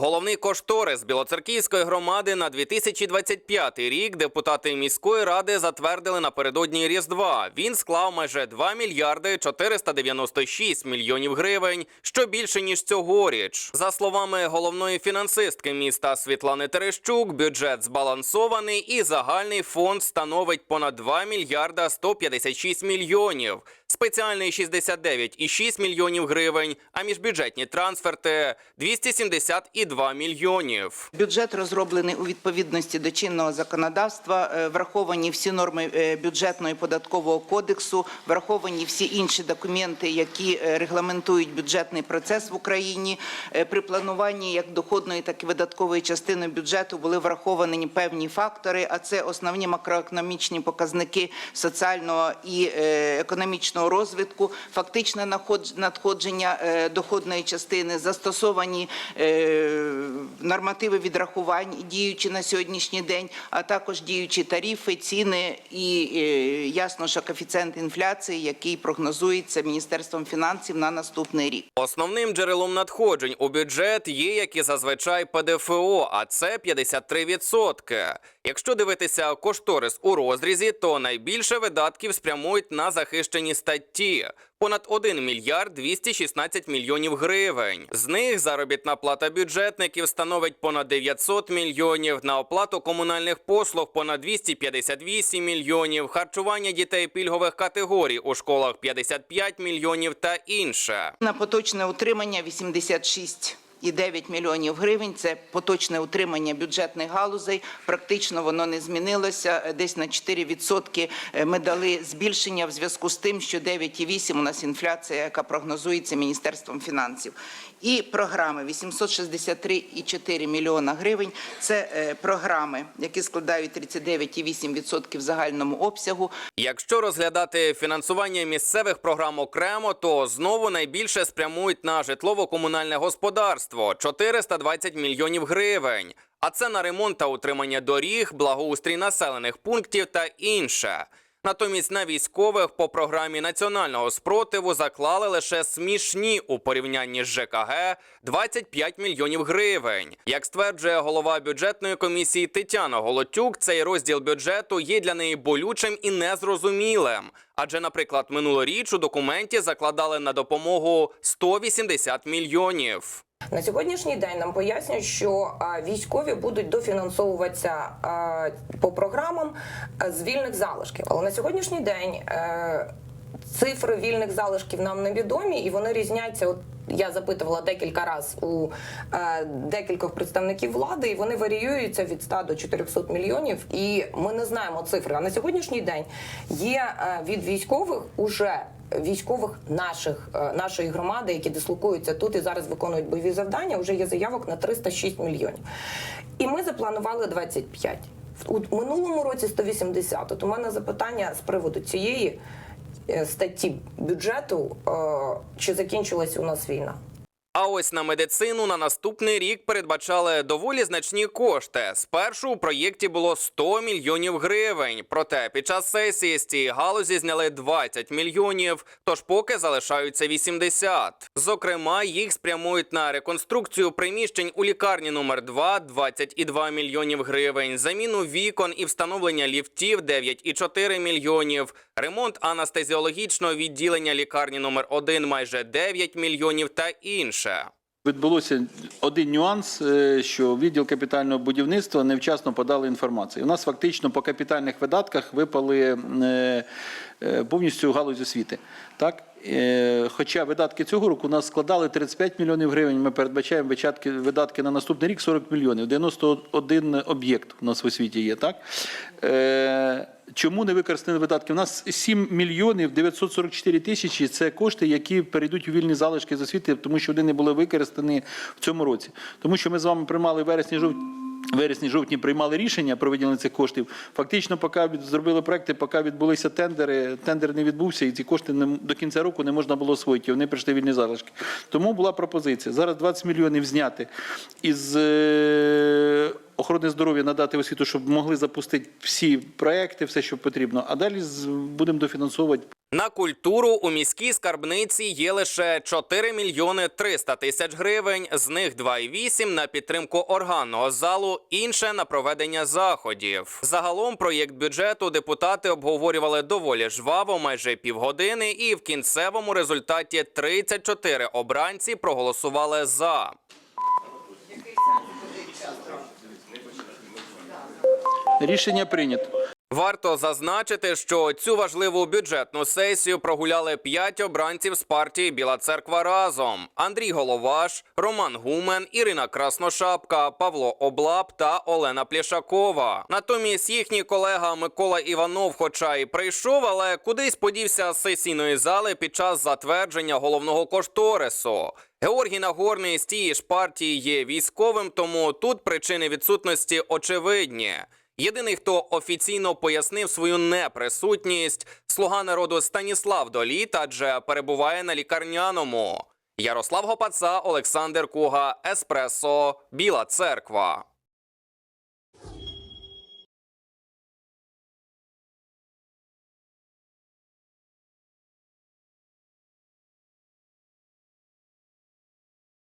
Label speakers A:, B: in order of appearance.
A: Головний кошторис Білоцерківської громади на 2025 рік депутати міської ради затвердили напередодні Різдва. Він склав майже 2 мільярди 496 мільйонів гривень, що більше ніж цьогоріч. За словами головної фінансистки міста Світлани Терещук, бюджет збалансований і загальний фонд становить понад 2 мільярда 156 мільйонів. Спеціальний 69,6 мільйонів гривень, а міжбюджетні трансферти 272 мільйонів.
B: Бюджет розроблений у відповідності до чинного законодавства, е, враховані всі норми е, бюджетного податкового кодексу, враховані всі інші документи, які е, регламентують бюджетний процес в Україні. При плануванні як доходної, так і видаткової частини бюджету були враховані певні фактори, а це основні макроекономічні показники соціального і економічного розвитку, фактичне надходження доходної частини, застосовані нормативи відрахувань, діючі на сьогоднішній день, а також діючі тарифи, ціни і е, ясно, що коефіцієнт інфляції, який прогнозується Міністерством фінансів на наступний рік.
A: Основним джерелом надходжень у бюджет є, як і зазвичай ПДФО, а це 53%. Якщо дивитися кошторис у розрізі, то найбільше видатків спрямують на захищені статті. Понад 1 мільярд 216 мільйонів гривень. З них заробітна плата бюджетників становить понад 900 мільйонів, на оплату комунальних послуг понад 258 мільйонів, харчування дітей пільгових категорій у школах 55 мільйонів та інше.
B: На поточне утримання 86,9 мільйонів гривень. Це поточне утримання бюджетних галузей. Практично воно не змінилося. Е, Десь на 4% ми дали збільшення в зв'язку з тим, що 9,8 у нас інфляція, яка прогнозується Міністерством фінансів. І програми 863,4 мільйона гривень. Це е, програми, які складають 39,8% в загальному обсягу.
A: Якщо розглядати фінансування місцевих програм окремо, то знову найбільше спрямують на житлово-комунальне господарство 420 мільйонів гривень. А це на ремонт та утримання доріг, благоустрій населених пунктів та інше. Натомість на військових по програмі національного спротиву заклали лише смішні у порівнянні з ЖКГ 25 мільйонів гривень. Як стверджує голова бюджетної комісії Тетяна Голотюк, цей розділ бюджету є для неї болючим і незрозумілим. Адже, наприклад, минулоріч у документі закладали на допомогу 180 мільйонів.
C: На сьогоднішній день нам пояснюють, що військові будуть дофінансовуватися по програмам з вільних залишків. Але на сьогоднішній день е, цифри вільних залишків нам невідомі, і вони різняться. От я запитувала декілька разів у е, декількох представників влади, і вони варіюються від 100 до 400 мільйонів. І ми не знаємо цифри. А на сьогоднішній день є е, від військових уже військових наших е, нашої громади, які дислокуються тут і зараз виконують бойові завдання. Вже є заявок на 306 мільйонів. І ми запланували 25. У минулому році 180. От у мене запитання з приводу цієї е, статті бюджету, е, чи закінчилась у нас війна.
A: А ось на медицину на наступний рік передбачали доволі значні кошти. Спершу у проєкті було 100 мільйонів гривень. Проте під час сесії з цієї галузі зняли 20 мільйонів, тож поки залишаються 80. Зокрема, їх спрямують на реконструкцію приміщень у лікарні номер 2 – 20,2 мільйонів гривень, заміну вікон і встановлення ліфтів 9,4 мільйонів, ремонт анестезіологічного відділення лікарні номер 1 майже 9 мільйонів та інше.
D: Відбулося один нюанс, е, що відділ капітального будівництва невчасно подали інформацію. У нас фактично по капітальних видатках випали е, е, повністю галузь освіти. Так? Е, Хоча видатки цього року у нас складали 35 мільйонів гривень, ми передбачаємо видатки, на наступний рік 40 мільйонів. 91 об'єкт у нас в освіті є. Так? Е, Чому не використані видатки? У нас 7 мільйонів 944 тисячі – це кошти, які перейдуть у вільні залишки з освіти, тому що вони не були використані в цьому році. Тому що ми з вами приймали вересні жовтні. Вересні жовтні приймали рішення про виділення цих коштів. Фактично, поки зробили проекти, поки відбулися тендери, тендер не відбувся, і ці кошти не, до кінця року не можна було освоїти. Вони прийшли вільні залишки. Тому була пропозиція зараз 20 мільйонів зняти із е, охорони здоров'я надати освіту, щоб могли запустити всі проекти, все, що потрібно. А далі будемо дофінансовувати
A: На культуру у міській скарбниці є лише 4 мільйони 300 тисяч гривень, з них 2,8 на підтримку органного залу, інше на проведення заходів. Загалом проєкт бюджету депутати обговорювали доволі жваво, майже півгодини, і в кінцевому результаті 34 обранці проголосували за.
D: рішення прийнято.
A: Варто зазначити, що цю важливу бюджетну сесію прогуляли п'ять обранців з партії Біла Церква разом: Андрій Головаш, Роман Гумен, Ірина Красношапка, Павло Облап та Олена Плішакова. Натомість їхній колега Микола Іванов, хоча й прийшов, але кудись подівся з сесійної зали під час затвердження головного кошторису. Георгій Нагорний з тієї ж партії є військовим, тому тут причини відсутності очевидні. Єдиний, хто офіційно пояснив свою неприсутність, слуга народу Станіслав Доліт, адже перебуває на лікарняному. Ярослав Гопаца, Олександр Куга, Еспресо, Біла Церква.